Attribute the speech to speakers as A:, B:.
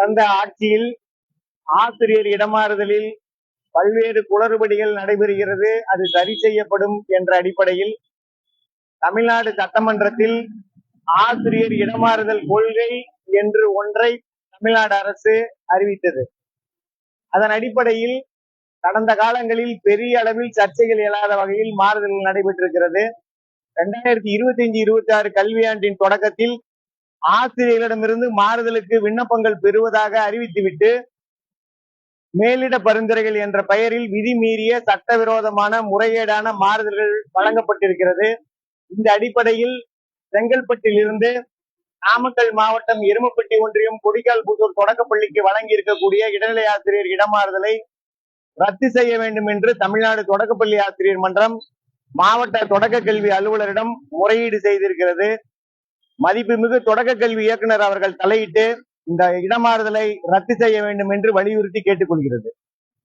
A: கடந்த ஆட்சியில் ஆசிரியர் இடமாறுதலில் பல்வேறு குளறுபடிகள் நடைபெறுகிறது. அது சரி செய்யப்படும் என்ற அடிப்படையில் தமிழ்நாடு சட்டமன்றத்தில் ஆசிரியர் இடமாறுதல் கொள்கை என்று ஒன்றை தமிழ்நாடு அரசு அறிவித்தது. அதன் அடிப்படையில் கடந்த காலங்களில் பெரிய அளவில் சர்ச்சைகள் இல்லாத வகையில் மாறுதல் நடைபெற்றிருக்கிறது. இரண்டாயிரத்தி இருபத்தி அஞ்சு இருபத்தி ஆறு கல்வியாண்டின் தொடக்கத்தில் ஆசிரியர்களிடமிருந்து மாறுதலுக்கு விண்ணப்பங்கள் பெறுவதாக அறிவித்துவிட்டு மேலிட பரிந்துரைகள் என்ற பெயரில் விதி மீறிய சட்டவிரோதமான முறையீடான மாறுதல்கள் வழங்கப்பட்டிருக்கிறது. இந்த அடிப்படையில் செங்கல்பட்டில் இருந்து நாமக்கல் மாவட்டம் எருமப்பட்டி ஒன்றியம் கொடிக்கால்புத்தூர் தொடக்கப்பள்ளிக்கு வழங்கி இருக்கக்கூடிய இடைநிலை ஆசிரியர் இடமாறுதலை ரத்து செய்ய வேண்டும் என்று தமிழ்நாடு தொடக்கப்பள்ளி ஆசிரியர் மன்றம் மாவட்ட தொடக்க கல்வி அலுவலரிடம் முறையீடு செய்திருக்கிறது. மதிப்புமிகு தொடக்க கல்வி இயக்குனர் அவர்கள் தலையிட்டு இந்த இடமாறுதலை ரத்து செய்ய வேண்டும் என்று வலியுறுத்தி கேட்டுக்கொள்கிறது.